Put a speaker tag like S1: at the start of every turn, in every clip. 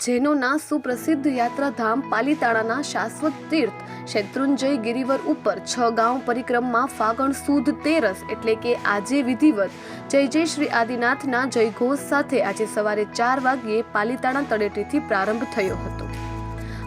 S1: જેનોના સુપ્રસિદ્ધ યાત્રાધામ પાલીતાણાના શાશ્વત તીર્થ શેત્રુંજય ગિરિવર ઉપર છ ગાંવ પરિક્રમમાં ફાગણ સુદ તેરસ એટલે કે આજે વિધિવત. જય જય શ્રી આદિનાથના જયઘોષ સાથે આજે સવારે ચાર વાગ્યે પાલીતાણા તળેટીથી પ્રારંભ થયો હતો.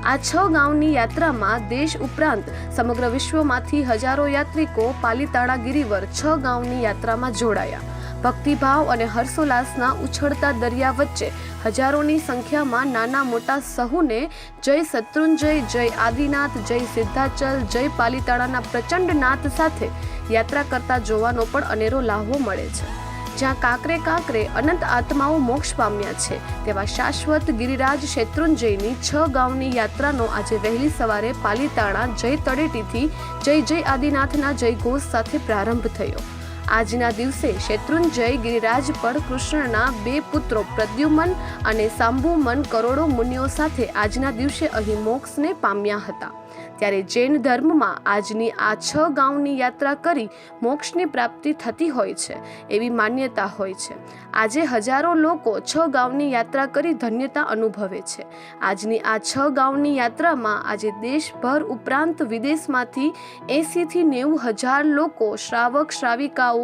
S1: આ છ ગાંવની યાત્રામાં દેશ ઉપરાંત સમગ્ર વિશ્વમાંથી હજારો યાત્રિકો પાલીતાણા ગિરિવર છ ગાંવની યાત્રામાં જોડાયા. ભક્તિભાવ અને હર્ષોલ્લાસના ઉછળતા દરિયા વચ્ચે હજારોની સંખ્યામાં નાના મોટા સહુને જય શત્રુંજય, જય આદિનાથ, જય સિદ્ધાચલ, જય પાલીતાણાના પ્રચંડ નાથ સાથે યાત્રા કરતા જોવાનો પણ અનેરો લાહવો મળે છે. જ્યાં કાંકરે કાંકરે અનંત આત્માઓ મોક્ષ પામ્યા છે, તેવા શાશ્વત ગિરિરાજ શેત્રુંજયની છ ગામની યાત્રાનો આજે વહેલી સવારે પાલીતાણા જય તળેટીથી જય જય આદિનાથના જય ઘોષ સાથે પ્રારંભ થયો. આજના દિવસે શેત્રુંજય ગિરિરાજ પર કૃષ્ણના બે પુત્રો પ્રદ્યુમન અને શાંભુમન કરોડો મુનિઓ સાથે આજના દિવસે અહીં મોક્ષને પામ્યા હતા. ત્યારે જૈન ધર્મમાં આજની આ છ ગાંવની યાત્રા કરી મોક્ષની પ્રાપ્તિ થતી હોય છે, એવી માન્યતા હોય છે. આજે હજારો લોકો છ ગાંવની યાત્રા કરી ધન્યતા અનુભવે છે. આજની આ છ ગાંવની યાત્રામાં આજે દેશભર ઉપરાંત વિદેશમાંથી એંસીથી નેવું હજાર લોકો શ્રાવક શ્રાવિકાઓ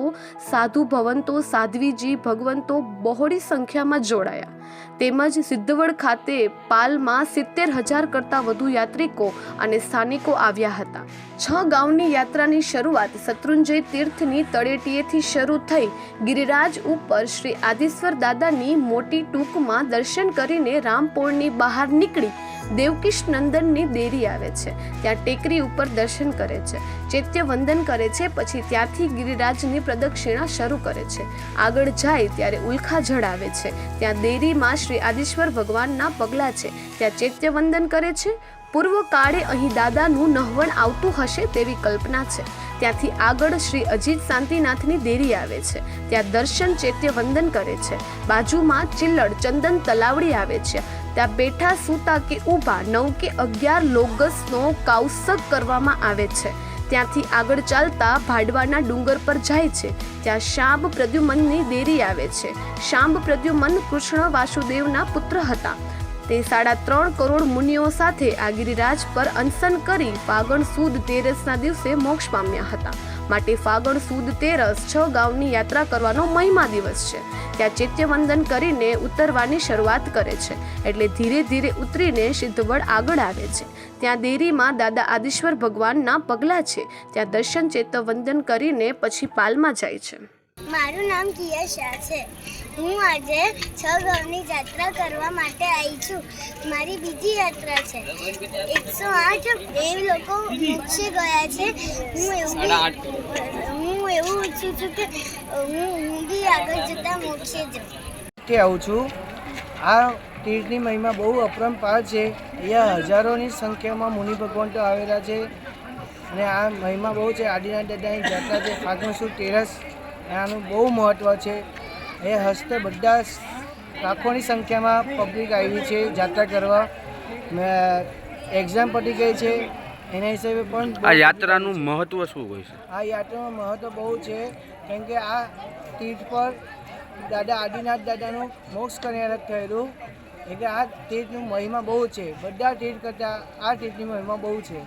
S1: સાધુ ભવંતો, સાધ્વીજી, ભગવંતો બહોળી સંખ્યામાં જોડાયા. તેમજ સિદ્ધવડ ખાતે પાલમાં સિત્તેર હજાર કરતાં વધુ યાત્રિકો અને સ્થાનિકો આવ્યા હતા. છ ગાઉની યાત્રાની શરૂઆત શત્રુંજય તીર્થની તળેટીએથી શરૂ થઈ ગિરિરાજ ઉપર શ્રી આદિશ્વર દાદાની મોટી ટૂંકમાં દર્શન કરીને રામપોળની બહાર નીકળી દેવકિશ નંદનની દેરી આવે છે. ત્યાં ટેકરી ઉપર દર્શન કરે છે. ચૈત્ય વંદન કરે છે, પછી ત્યાંથી ગિરિરાજની પ્રદક્ષિણા શરૂ કરે છે. આગળ જાય ત્યારે ઉલ્ખા જળ આવે છે. ત્યાં દેરીમાં શ્રી આદિશ્વર ભગવાનના પગલાં છે. ત્યાં ચૈત્ય વંદન કરે છે. પૂર્વ કાળે અહીં દાદાનું નહવણ આવતું હશે તેવી કલ્પના છે. ત્યાંથી આગળ શ્રી અજીત શાંતિનાથની દેરી આવે છે. ત્યાં દર્શન ચૈત્ય વંદન કરે છે. બાજુમાં ચિલ્લડ ચંદન તલાવડી આવે છે. ત્યાં બેઠા સૂતા કે ઊભા નવ કે અગિયાર લોગસનો કાઉસક કરવામાં આવે છે. ત્યાંથી આગળ ચાલતા ભાડવાના ડુંગર પર જાય છે. ત્યાં શાંબ પ્રદ્યુમનની દેરી આવે છે. શાંબ પ્રદ્યુમન કૃષ્ણ વાસુદેવના પુત્ર હતા. તે સાડા ત્રણ કરોડ મુનિઓ સાથે આ ગિરિરાજ પર અનશન કરી ફાગણ સુદ તેરસના દિવસે મોક્ષ પામ્યા હતા. માટે ફાગણ સુદ તેરસ છ ગાંવની યાત્રા કરવાનો મહિમા દિવસ છે. ત્યાં ચૈત્યવંદન કરીને ઉતરવાની શરૂઆત કરે છે. એટલે ધીરે ધીરે ઉતરીને સિદ્ધવડ આગળ આવે છે. ત્યાં દેરીમાં દાદા આદિશ્વર ભગવાનના પગલાં છે. ત્યાં દર્શન ચૈત્યવંદન કરીને પછી પાલમાં જાય છે.
S2: મારું નામ કિયા શાહ છે. હું આજે છ ગામની યાત્રા કરવા માટે આવી છું. મારી બીજી યાત્રા છે. એકસો આઠ દેવ લોકો મોક્ષે ગયા છે. હું એવું હું એવું ઈચ્છું છું કે હું હું બી આગળ જતા મોક્ષે જાઉં.
S3: કે આવું છું. આ તીર્થની મહિમા બહુ અપરંપાર છે. અહીંયા હજારોની સંખ્યામાં મુનિ ભગવાન તો આવેલા છે. અને આ મહિમા બહુ છે. આદિનાથ દાદાની જાત્રા છે. ફાગણ સુદ તેરસ. આનું બહુ મહત્ત્વ છે. એ હસ્તે બધા લાખોની સંખ્યામાં પબ્લિક આવી છે જાત્રા કરવા. એક્ઝામ પતી ગઈ છે એના હિસાબે પણ
S4: આ યાત્રાનું મહત્વ શું હોય છે?
S3: આ યાત્રાનું મહત્ત્વ બહુ છે કેમ કે આ તીર્થ પર દાદા આદિનાથ દાદાનું મોક્ષ કન્યારક થયેલું. એટલે આ તીર્થનું મહિમા બહુ છે બધા તીર્થ કરતાં આ તીર્થની મહિમા બહુ છે.